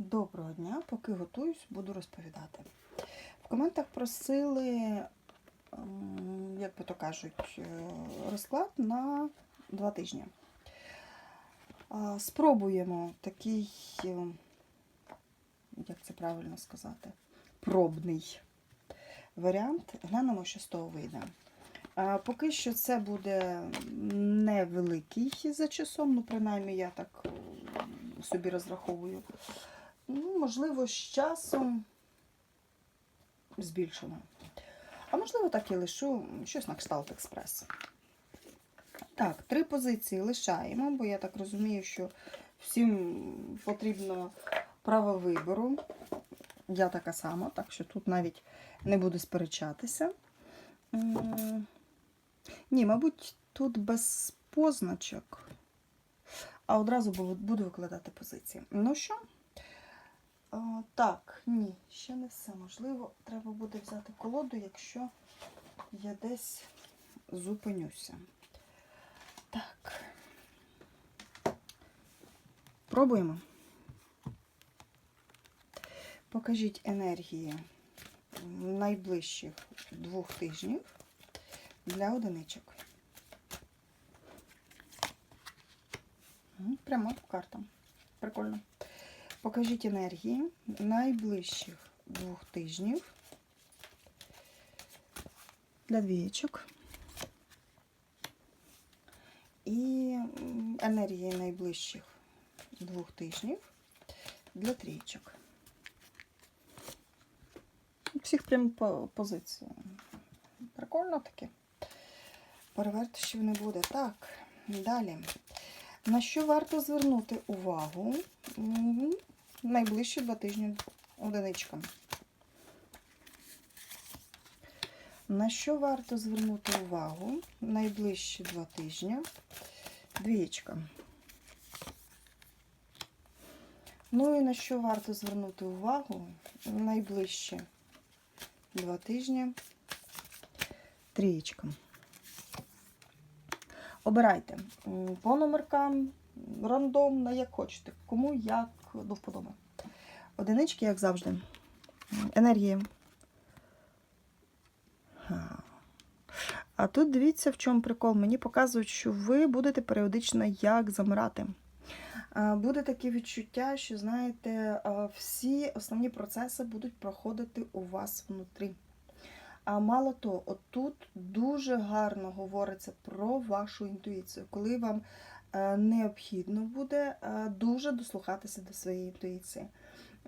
Доброго дня, поки готуюсь, буду розповідати. В коментах просили, ем, як би то кажуть, е, розклад на два тижні. Спробуємо такий, е, як це правильно сказати, пробний варіант. Глянемо, що з того вийде. Поки що це буде невеликий за часом, ну, принаймні, я так е, собі розраховую. Ну, можливо, з часом збільшимо. А можливо, так і лишу щось на кшталт експрес. Так, три позиції лишаємо, бо я так розумію, що всім потрібно право вибору. Я така сама, так що тут навіть не буду сперечатися. Ні, мабуть, тут без позначок, а одразу буду викладати позиції. Ну що? А, так, ні, ще не все. Можливо, треба буде взяти колоду, якщо я десь зупинюся. Так. Пробуємо. Покажіть енергії найближчих двох тижнів для одиничок. Прямо картам. Прикольно. Покажіть енергії найближчих двох тижнів для двієчок. І енергії найближчих двох тижнів для трієчок. Всіх прям по позиції. Прикольно таке. Перевертишів не буде. Так, далі. На що варто звернути увагу найближчі два тижні одиничкам? На що варто звернути увагу найближчі два тижні двієчкам? Ну і на що варто звернути увагу найближчі два тижні трієчкам? Обирайте по номеркам, рандомно, як хочете, кому як до вподоби. Одинички, як завжди. Енергії. А тут дивіться, в чому прикол. Мені показують, що ви будете періодично як замирати. Буде таке відчуття, що, знаєте, всі основні процеси будуть проходити у вас внутрі. А мало того, отут дуже гарно говориться про вашу інтуїцію, коли вам необхідно буде е, дуже дослухатися до своєї інтуїції.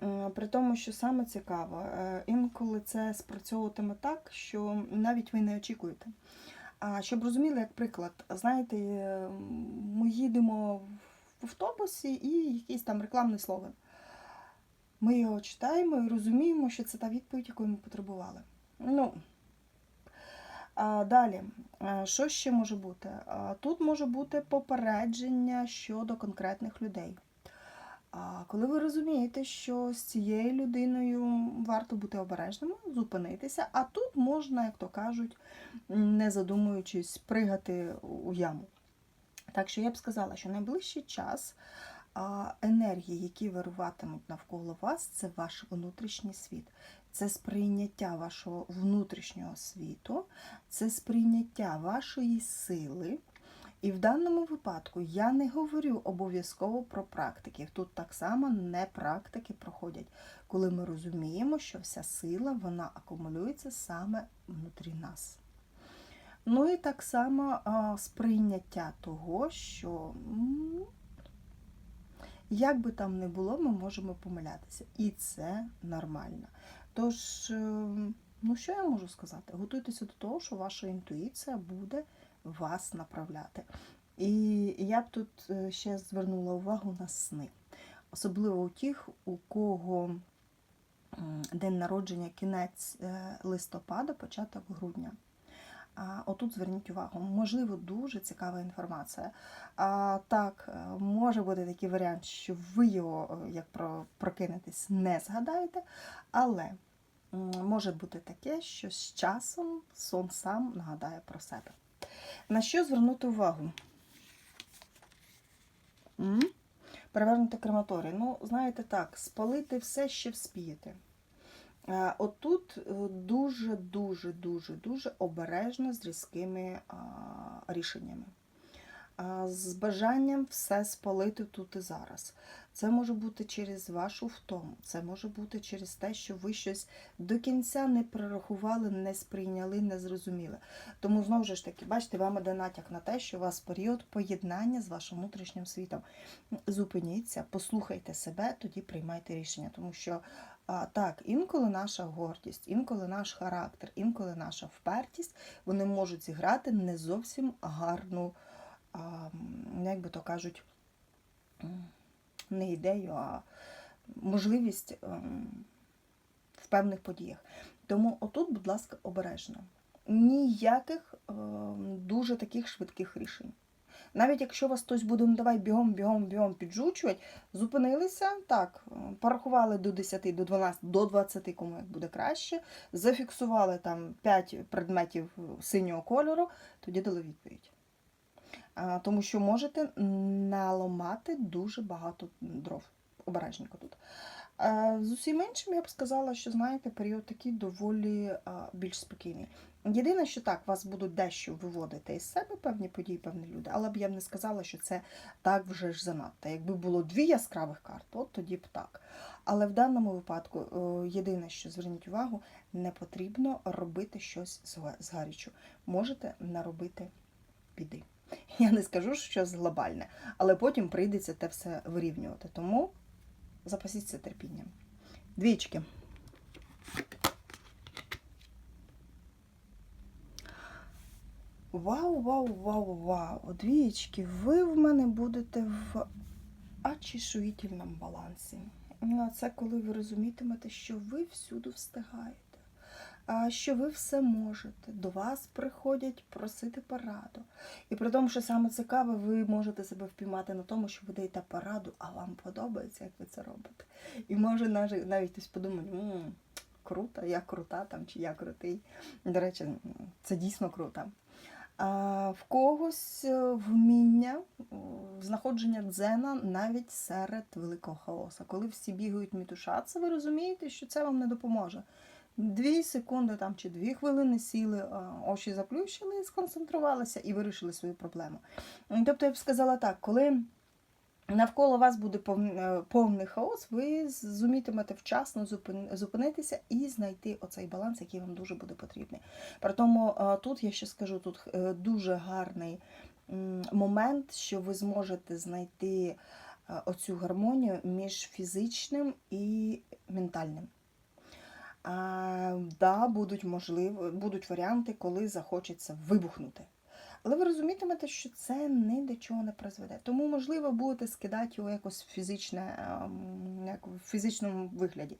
Е, При тому, що саме цікаво, е, інколи це спрацьовуватиме так, що навіть ви не очікуєте. А щоб розуміли, як приклад, знаєте, е, ми їдемо в автобусі і якийсь там рекламний слоган. Ми його читаємо і розуміємо, що це та відповідь, яку ми потребували. Ну, далі, що ще може бути? Тут може бути попередження щодо конкретних людей. Коли ви розумієте, що з цією людиною варто бути обережним, зупинитися, а тут можна, як то кажуть, не задумуючись, пригати у яму. Так що я б сказала, що найближчий час енергії, які вируватимуть навколо вас, це ваш внутрішній світ. Це сприйняття вашого внутрішнього світу, це сприйняття вашої сили. І в даному випадку я не говорю обов'язково про практики. Тут так само не практики проходять, коли ми розуміємо, що вся сила вона акумулюється саме внутрі нас. Ну і так само а, сприйняття того, що як би там не було, ми можемо помилятися. І це нормально. Тож, е, ну що я можу сказати? Готуйтеся до того, що ваша інтуїція буде вас направляти. І я б тут е, ще звернула увагу на сни. Особливо у тих, у кого день народження кінець е, листопада, початок грудня. А, Отут зверніть увагу, можливо, дуже цікава інформація. А, Так, е, може бути такий варіант, що ви його, е, як про, прокинетесь, не згадаєте, але може бути таке, що з часом сон сам нагадає про себе. На що звернути увагу? Перевернути крематорій. Ну, знаєте так, спалити все ще вспієте. Е, Отут е, дуже, обережно з різкими рішеннями. З бажанням все спалити тут і зараз. Це може бути через вашу втому, це може бути через те, що ви щось до кінця не прорахували, не сприйняли, не зрозуміли. Тому знову ж таки, бачите, вам іде натяк на те, що у вас період поєднання з вашим внутрішнім світом. Зупиніться, послухайте себе, тоді приймайте рішення. Тому що а, так, інколи наша гордість, інколи наш характер, інколи наша впертість, вони можуть зіграти не зовсім гарну, а, як би то кажуть, не ідею, а можливість ем, в певних подіях. Тому отут, будь ласка, обережно. Ніяких ем, дуже таких швидких рішень. Навіть якщо вас хтось буде, ну давай бігом, бігом, бігом піджучувати, зупинилися, так, порахували до 10, до 12, до 20, кому як буде краще, зафіксували там 5 предметів синього кольору, тоді дали відповідь. Тому що можете наламати дуже багато дров. Обережненько тут. З усім іншим я б сказала, що знаєте, період такий доволі більш спокійний. Єдине, що так, вас будуть дещо виводити із себе певні події, певні люди, але б я б не сказала, що це так вже ж занадто. Якби було дві яскравих карти, от тоді б так. Але в даному випадку, е, єдине, що зверніть увагу, не потрібно робити щось з Можете наробити біди. Я не скажу, що щось глобальне, але потім прийдеться те все вирівнювати. Тому запасіться терпінням. Двічки. Вау, вау, вау, вау. Двічки, ви в мене будете в очішуїтельному балансі. Ну, Це коли ви розумітимете, що ви всюди встигаєте, що ви все можете. До вас приходять просити пораду. І при тому, що саме цікаве, ви можете себе впіймати на тому, що ви даєте пораду, а вам подобається, як ви це робите. І може навіть хтось подумає, «М, круто, я крута там, чи я крутий. До речі, це дійсно круто. В когось е, вміння знаходження дзена навіть серед великого хаоса. Коли всі бігають мітушатися, ви розумієте, що це вам не допоможе. Дві секунди там чи дві хвилини сіли, очі заплющили, сконцентрувалися і вирішили свою проблему. Тобто я б сказала так, коли навколо вас буде е, повний хаос, ви зумітимете вчасно зупинитися і знайти оцей баланс, який вам дуже буде потрібний. При тому е, тут я ще скажу, тут е, дуже гарний момент, що ви зможете знайти оцю гармонію між фізичним і ментальним. А, да, будуть можливі, будуть варіанти, коли захочеться вибухнути. Але ви розумітимете, що це ні до чого не призведе. Тому, можливо, будете скидати його якось фізичне, ем, як в фізичному вигляді.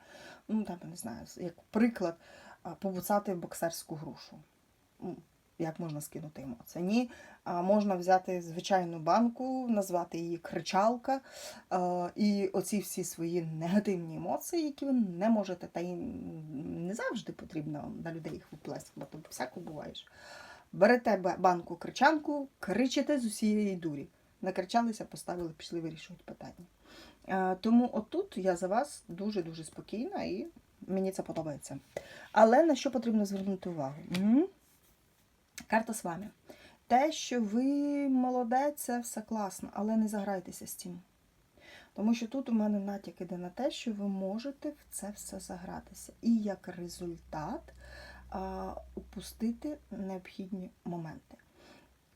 Ну, там, не знаю, як приклад, а, побуцати боксерську грушу. Ну, Як можна скинути емоції? Ні, можна взяти звичайну банку, назвати її кричалка, е, і оці всі свої негативні емоції, які ви не можете, та й не завжди потрібно на людей їх виплескати, бо всяко буваєш. Берете банку кричанку, кричите з усієї дурі. Накричалися, поставили, пішли вирішувати питання. Е, Тому отут я за вас дуже-дуже спокійна і мені це подобається. Але на що потрібно звернути увагу? М? Карта з вами. Те, що ви молодець, це все класно, але не заграйтеся з цим. Тому що тут у мене натяк іде на те, що ви можете в це все загратися. І як результат упустити необхідні моменти.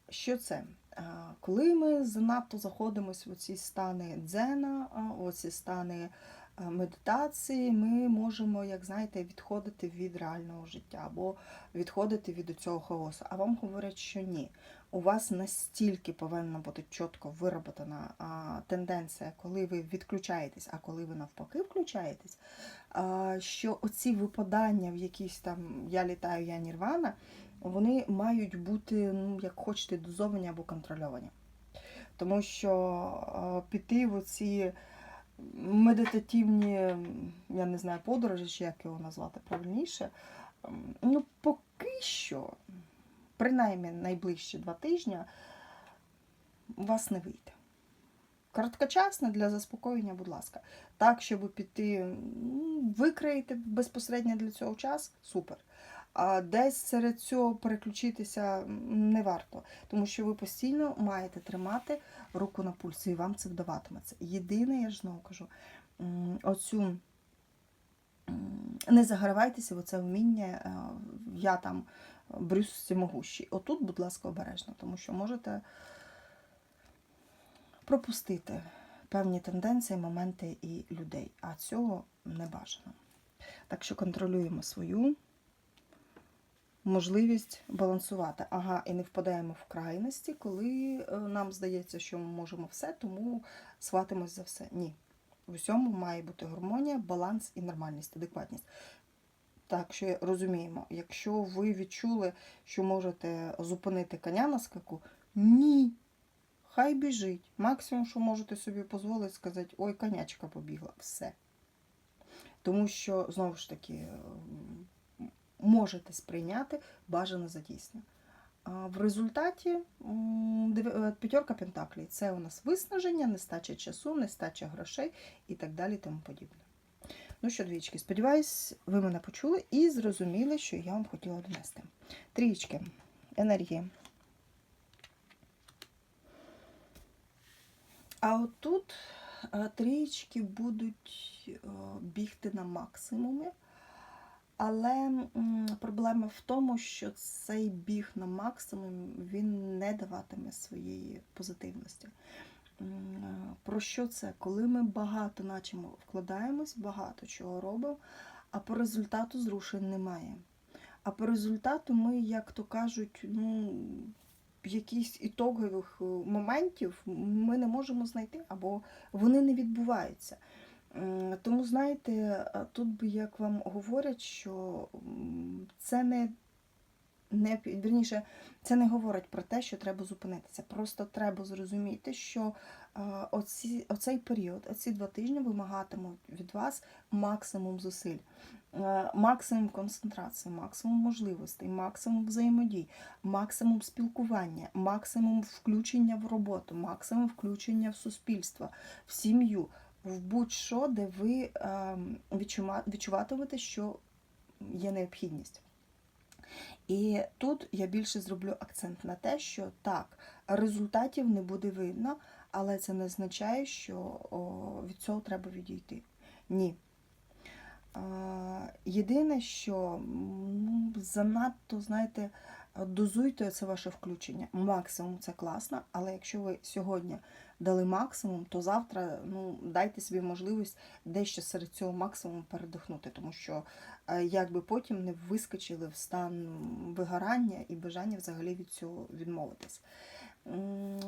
Що це? Коли ми занадто заходимося в ці стани дзена, в ці стани медитації, ми можемо, як знаєте, відходити від реального життя або відходити від цього хаосу. А вам говорять, що ні. У вас настільки повинна бути чітко вироботана тенденція, коли ви відключаєтесь, а коли ви навпаки включаєтесь, а, що оці випадання в якісь там я літаю, я нірвана, вони мають бути, ну, як хочете, дозовані або контрольовані. Тому що піти в оці медитативні, я не знаю, подорожі, чи як його назвати правильніше, ну, поки що, принаймні найближчі два тижні, у вас не вийде. Короткочасно для заспокоєння, будь ласка. Так, щоб піти, м, викраїти безпосередньо для цього час, супер. А десь серед цього переключитися не варто, тому що ви постійно маєте тримати руку на пульсі, і вам це вдаватиметься. Єдине, я ж знову кажу, оцю не загравайтеся в оце вміння, е, я там Брюс всемогущий. Отут, будь ласка, обережно, тому що можете пропустити певні тенденції, моменти і людей, а цього не бажано. Так що контролюємо свою можливість балансувати. Ага, і не впадаємо в крайності, коли е, нам здається, що ми можемо все, тому сватимось за все. Ні. В усьому має бути гармонія, баланс і нормальність, адекватність. Так що розуміємо, якщо ви відчули, що можете зупинити коня на скаку, ні. Хай біжить. Максимум, що можете собі дозволити, сказати, ой, конячка побігла. Все. Тому що, знову ж таки, можете сприйняти бажане за дійсне. В результаті е, п'ятерка пентаклей це у нас виснаження, нестача часу, нестача грошей і так далі, тому подібне. Ну що, двічки, сподіваюсь, ви мене почули і зрозуміли, що я вам хотіла донести. Трічки, енергії. А отут е, трієчки будуть е, бігти на максимумі. Але проблема в тому, що цей біг на максимум він не даватиме своєї позитивності. Е, Про що це? Коли ми багато наче вкладаємось, багато чого робимо, а по результату зрушень немає. А по результату ми, як то кажуть, ну, якісь ітогових е, моментів ми не можемо знайти, або вони не відбуваються. Тому, знаєте, е, тут би як вам говорять, що це не, не вірніше, це не говорить про те, що треба зупинитися. Просто треба зрозуміти, що е, оці, оцей період, оці два тижні вимагатимуть від вас максимум зусиль, е, максимум концентрації, максимум можливостей, максимум взаємодій, максимум спілкування, максимум включення в роботу, максимум включення в суспільство, в сім'ю, в будь-що, де ви ем, відчуватимете, що є необхідність. І тут я більше зроблю акцент на те, що так, результатів не буде видно, але це не означає, що від цього треба відійти. Ні. Єдине, що занадто, знаєте, дозуйте це ваше включення. Максимум це класно, але якщо ви сьогодні дали максимум, то завтра ну, дайте собі можливість дещо серед цього максимуму передихнути, тому що е, якби потім не вискочили в стан вигорання і бажання взагалі від цього відмовитись.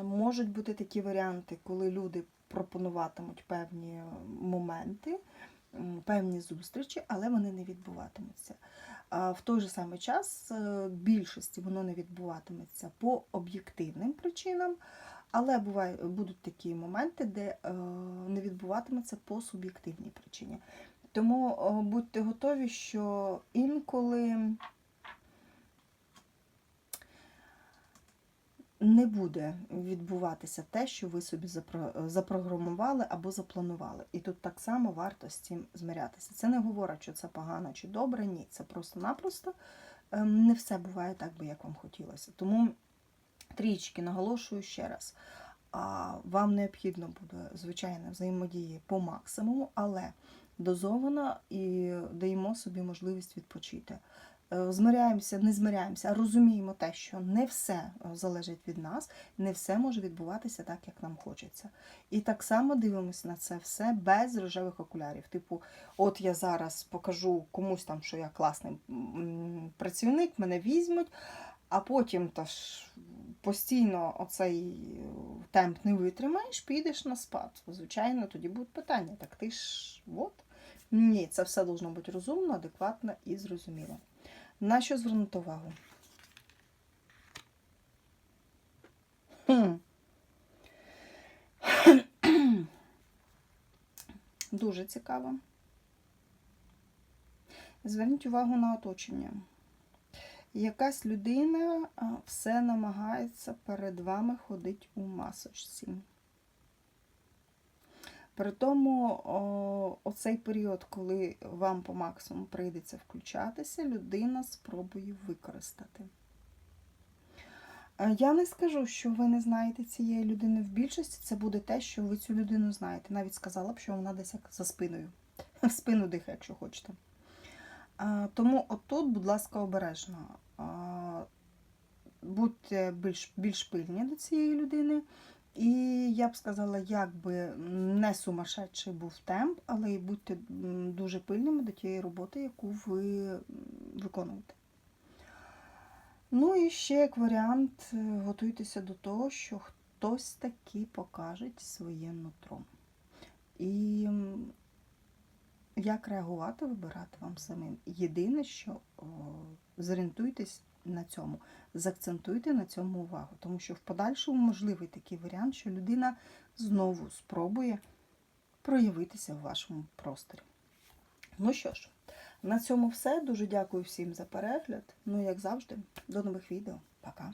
Можуть бути такі варіанти, коли люди пропонуватимуть певні моменти, певні зустрічі, але вони не відбуватимуться. В той же самий час е, більшості воно не відбуватиметься по об'єктивним причинам, але буває, будуть такі моменти, де е, не відбуватиметься по суб'єктивній причині. Тому будьте готові, що інколи не буде відбуватися те, що ви собі запро- запрограмували або запланували. І тут так само варто з цим змирятися. Це не говорить, що це погано чи добре, ні. Це просто-напросто ем, не все буває так, би як вам хотілося. Тому трічки наголошую ще раз. А вам необхідно буде, звичайно, взаємодії по максимуму, але дозовано і даємо собі можливість відпочити. Е, Змиряємося, не змиряємося, а розуміємо те, що не все е, залежить від нас, не все може відбуватися так, як нам хочеться. І так само дивимося на це все без рожевих окулярів. Типу, от я зараз покажу комусь там, що я класний працівник, мене візьмуть, а потім та ж постійно оцей е, темп не витримаєш, підеш на спад. Звичайно, тоді будуть питання. Так ти ж от. Ні, це все должно бути розумно, адекватно і зрозуміло. На що звернути увагу? Дуже цікаво. Зверніть увагу на оточення. Якась людина все намагається перед вами ходити у масочці. При тому оцей період, коли вам по максимуму прийдеться включатися, людина спробує використати. Е, Я не скажу, що ви не знаєте цієї людини в більшості. Це буде те, що ви цю людину знаєте. Навіть сказала б, що вона десь за спиною. В спину дихає, якщо хочете. Тому отут, будь ласка, обережно. Будьте більш, більш пильні до цієї людини. І я б сказала, як би не сумасшедший був темп, але і будьте дуже пильними до тієї роботи, яку ви виконуєте. Ну і ще як варіант, е, готуйтеся до того, що хтось таки покаже своє нутро. І як реагувати, вибирати вам самим. Єдине, що о, зорієнтуйтесь на цьому, заакцентуйте на цьому увагу, тому що в подальшому можливий такий варіант, що людина знову спробує проявитися в вашому просторі. Ну що ж, на цьому все. Дуже дякую всім за перегляд. Ну, як завжди, до нових відео. Пока.